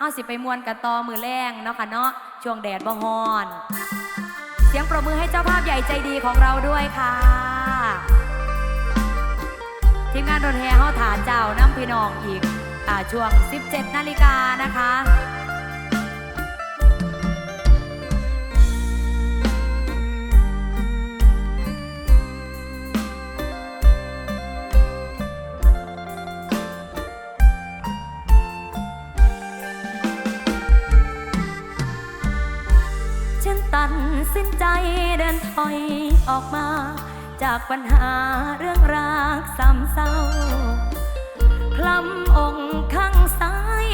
เอาสิไปมวนกันต่อมือแรงเนาะค่ะเนาะช่วงแดดบ่ฮอน เสียงปรบมือให้เจ้าภาพใหญ่ใจดีของเราด้วยค่ะ ทีมงานรถแห่เฮาฐานเจ้าน้ำพี่น้องอีกอ่าช่วง 17 นาฬิกานะคะ ออกมา จากปัญหาเรื่องรักซ้ำเศร้าคลำองค์ข้างซ้าย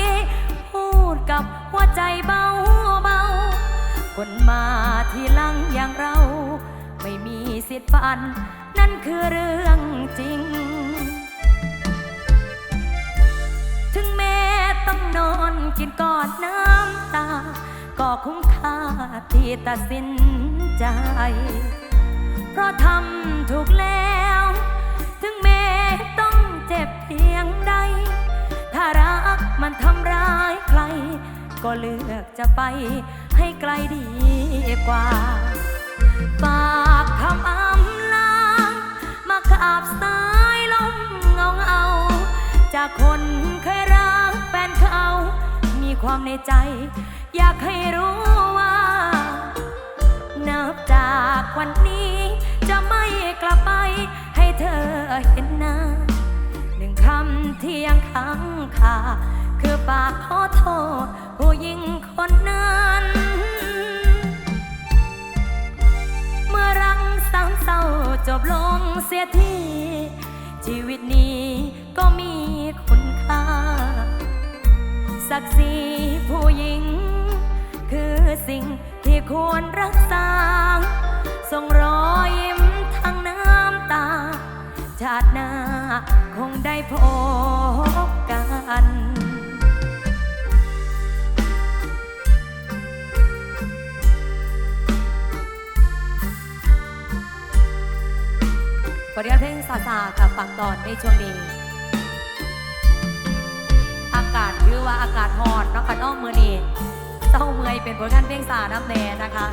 พูดกับหัวใจเบาเบาคนมาทีหลังอย่างเรา ไม่มีสิทธิ์ฝัน นั่นคือเรื่องจริง ถึงแม้ต้องนอนกินกอดน้ำตา ก็คุ้มค่าที่ตัดสินใจ เพราะทำถูกแล้ว ถึงแม้ต้องเจ็บเพียงใด ถ้ารักมันทำร้ายใคร ก็เลือกจะไปให้ไกลดีกว่าฝากคำอำลา มาขาบสายลมเงาเงาจากคนเคยรักแฟนเขา มีความในใจ อยากให้รู้ว่า นับจากวันนี้ กลับไปให้เธอเห็นหน้าหนึ่งคำที่ยังค้างคาคือปากขอโทษผู้หญิงคนนั้น เมื่อรังสามเศร้าจบลงเสียทีชีวิตนี้ก็มีคุณค่า ศักดิ์ศรีผู้หญิง คือสิ่งที่ควรรักษาส่งรอย ได้พบกันขอเรียกเพลงซาซากับฝักตอนในช่วงนี้ อากาศคือว่าอากาศฮอดนาะคะน้องมือนี้เต้าเมอยเป็นผลงานเพลงสาน้ำแน่นะคะ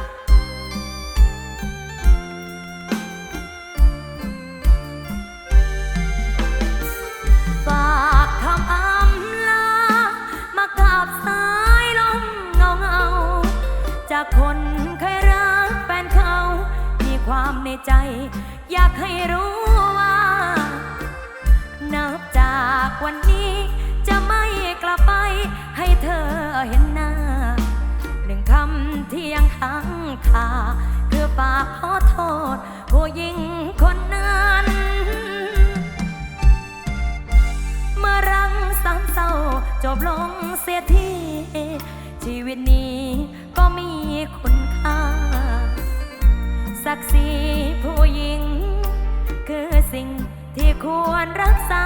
กคนเคยรักแฟนเขา มีความในใจ อยากให้รู้ว่า นับจากวันนี้ จะไม่กลับไป ให้เธอเห็นหน้า หนึ่งคำที่ยังค้างคาคือปากขอโทษ ผู้หญิงคนนั้นเมื่อรังสามเศร้าจบลงเสียทีชีวิตนี้็มีคุณค่า ศักดิ์ศรีผู้หญิง คือสิ่งที่ควรรักษา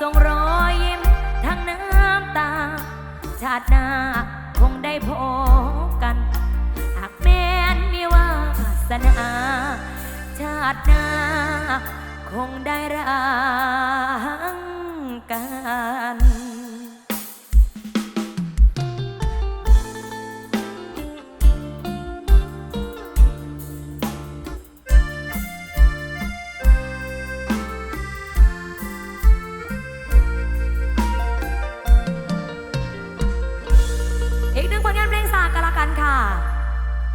ส่งรอยยิ้มทั้งน้ำตา ชาติหน้าคงได้พบกัน หากแม้นมีวาสนาชาติหน้าคงได้รักกัน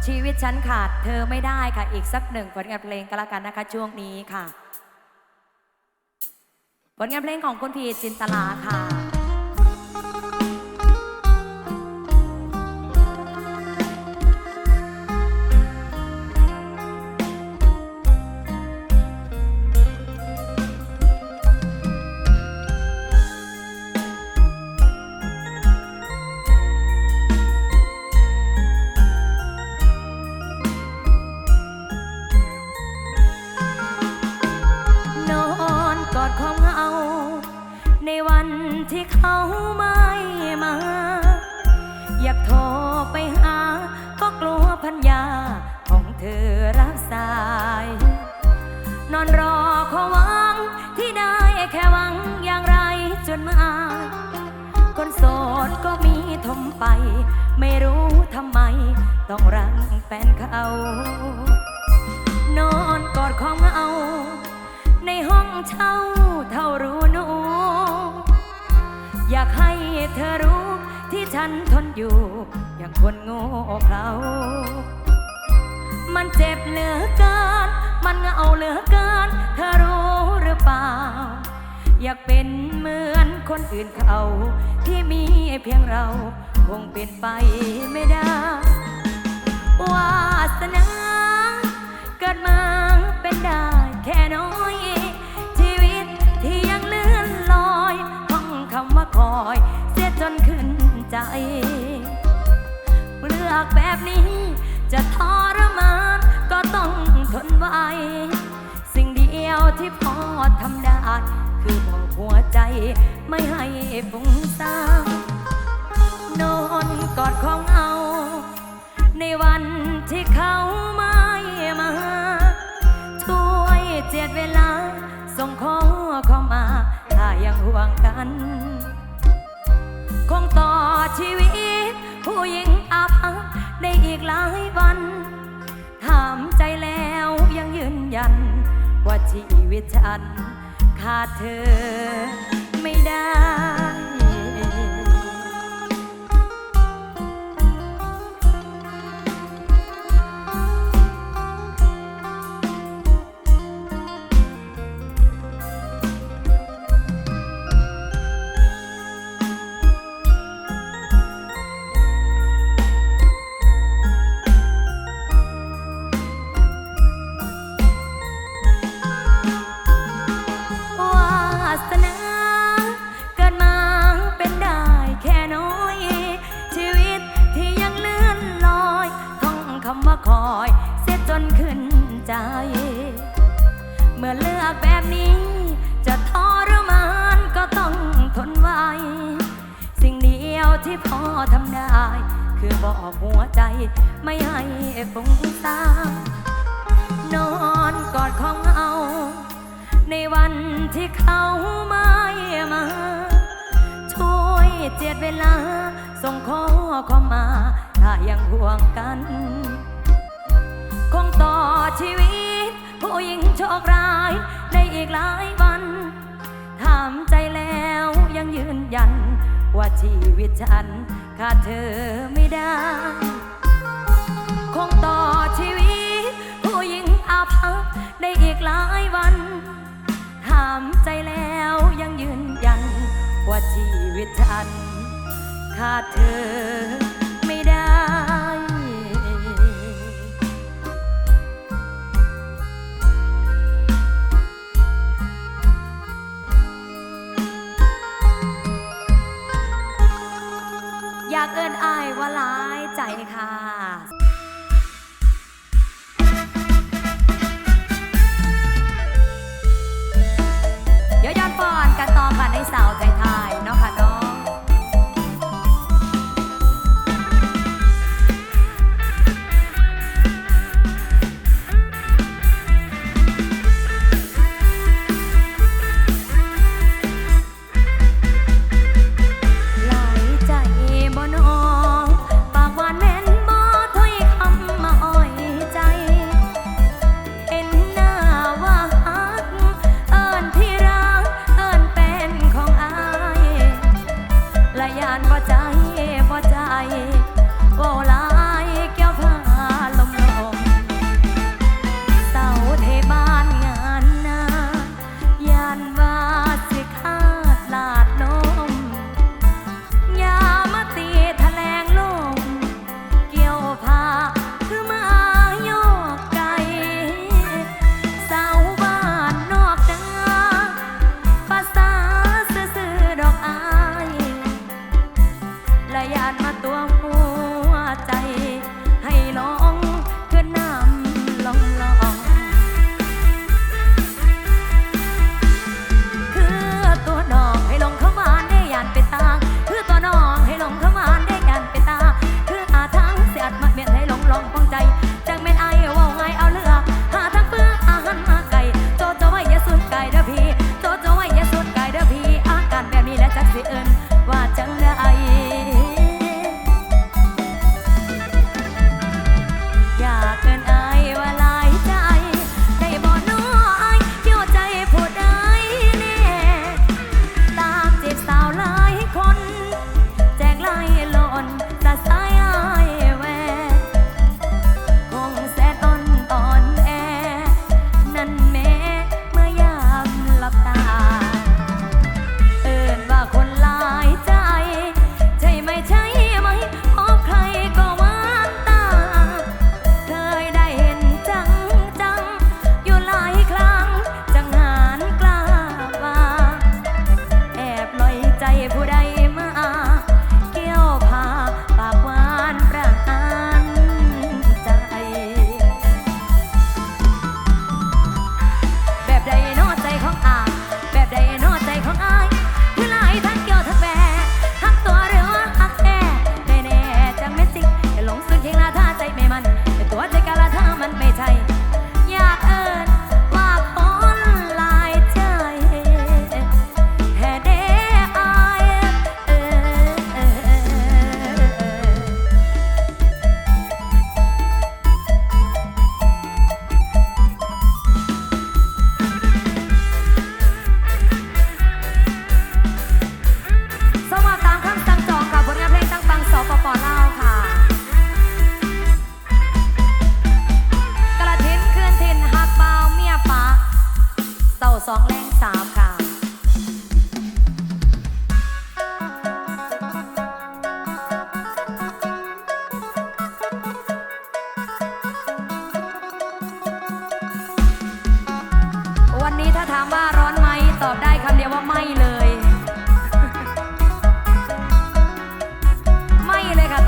ชีวิตฉันขาดเธอไม่ได้ค่ะ อีกสักหนึ่งผลงานเพลงก็แล้วกันนะคะ ช่วงนี้ค่ะ ผลงานเพลงของคุณพีจินตลาค่ะ ไม่รู้ทำไม ต้องรังแฟนเขา นอนกอดของเอา ในห้องเช่าเท่ารู้หนู อยากให้เธอรู้ที่ฉันทนอยู่ อย่างคนโง่เขามันเจ็บเหลือเกิน มันเหงาเหลือเกิน เธอรู้หรือเปล่า อยากเป็นเหมือนคนอื่นเขา ที่มีเพียงเรา คงเป็นไปไม่ได้ วาสนา เกิดมาเป็นได้แค่น้อย ชีวิตที่ยังเลื่อนลอยท่องคำว่าคอย เสียจนขึ้นใจ เลือกแบบนี้จะทรมานก็ต้องทนไว้ สิ่งเดียวที่พอทำได้ คือบอกหัวใจไม่ให้ฟุ้งซ่าน นอนกอดของเอา ในวันที่เขาไม่มาช่วยเจียดเวลา ส่งขอเข้ามา ถ้ายังห่วงกัน คงต่อชีวิต ผู้หญิงอาภัพได้อีกหลายวัน ถามใจแล้วยังยืนยัน ว่าชีวิตฉัน ขาดเธอไม่ได้ อยเสียจนขึ้นใจ เมื่อเลือกแบบนี้ จะทรมานก็ต้องทนไว้ สิ่งเดียวที่พอทำได้ คือบอกหัวใจไม่ให้ฟุ้งซ่านนอนกอดของเอา ในวันที่เขาไม่มา ช่วยเจียดเวลาส่งข้อความมา ถ้ายังห่วงกัน คงต่อชีวิต ผู้หญิงโชคร้ายในอีกหลายวันถามใจแล้วยังยืนยัน ว่าชีวิตฉันขาดเธอไม่ได้ คงต่อชีวิต ผู้หญิงอาภัพได้อีกหลายวันถามใจแล้วยังยืนยัน ว่าชีวิตฉันขาดเธอ ว่าร้ายใจค่ะเดี๋ยวย้อนปอนกันต่อกันในสาวใจไทยเนาะค่ะเนาะ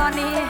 ตอนนี้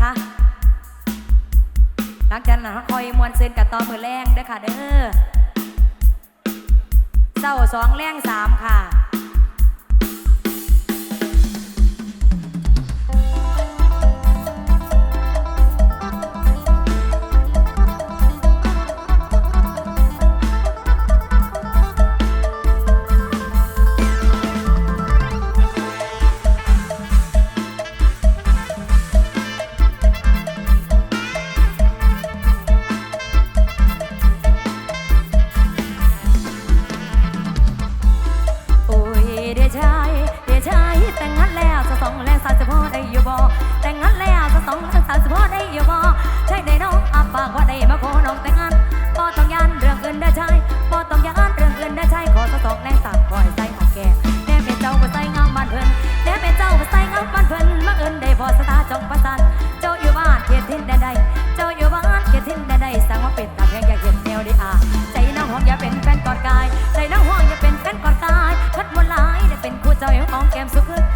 นะคะ หลังจากนั้นคอยมวนเซนกับตอมือแรงเด้อค่ะเด้อเศร้าสองแรงสามค่ะ dao em món kem xúc hút